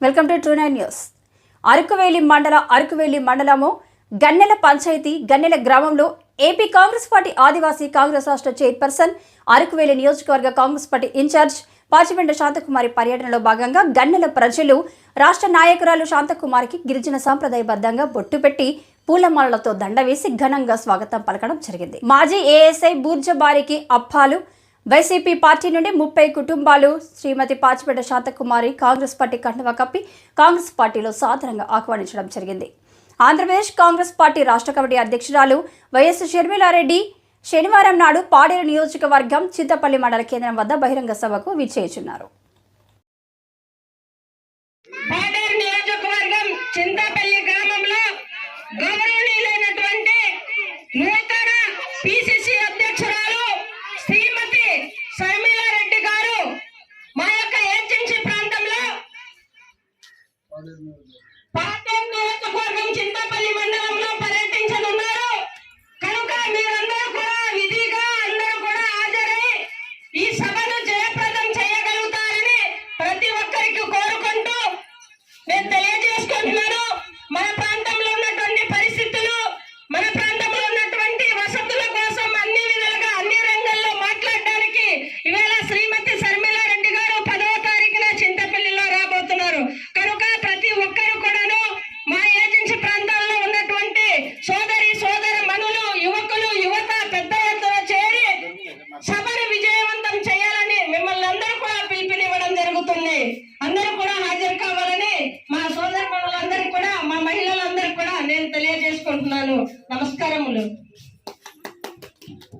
Welcome to true nine news. Araku Valley మండల అరకువేలి మండలము గన్నెల పంచాయతీ గన్నెల గ్రామంలో ఏపీ కాంగ్రెస్ పార్టీ ఆదివాసీ కాంగ్రెస్ రాష్ట్ర చైర్పర్సన్ అరకువేలి నియోజకవర్గ కాంగ్రెస్ పార్టీ ఇన్ఛార్జ్ పాచిపెండ శాంతకుమారి పర్యటనలో భాగంగా గన్నెల ప్రజలు రాష్ట్ర నాయకురాలు శాంతకుమారికి గిరిజన సాంప్రదాయబద్ధంగా బొట్టు పెట్టి పూలమాలలతో దండ వేసి ఘనంగా స్వాగతం పలకడం జరిగింది. మాజీ ఏఎస్ఐ బూర్జబారికి అప్పాలు వైసీపీ పార్టీ నుండి ముప్పై కుటుంబాలు శ్రీమతి పాచిపేట శాంతకుమారి కాంగ్రెస్ పార్టీ కండువా కప్పి కాంగ్రెస్ పార్టీలో సాధారణంగా ఆహ్వానించడం జరిగింది. ఆంధ్రప్రదేశ్ కాంగ్రెస్ పార్టీ రాష్ట్ర కమిటీ అధ్యక్షురాలు వైఎస్ షర్మిలారెడ్డి శనివారం నాడు పాడేరు నియోజకవర్గం చింతపల్లి మండల కేంద్రం వద్ద బహిరంగ సభకు విచ్చేయుచున్నారు. పాడేరు చింతపల్లి గ్రామంలో గౌరవనీయులైనటువంటి నూతన పిసిసి పాడేరు నియోజకవర్గం చింతపల్లి మండలంలో సభను విజయవంతం చేయాలని మిమ్మల్ని అందరూ కూడా పిలుపునివ్వడం జరుగుతుంది. అందరూ కూడా హాజరు కావాలని మా సోదరులందరికీ కూడా మా మహిళలందరికీ కూడా నేను తెలియజేసుకుంటున్నాను. నమస్కారములు.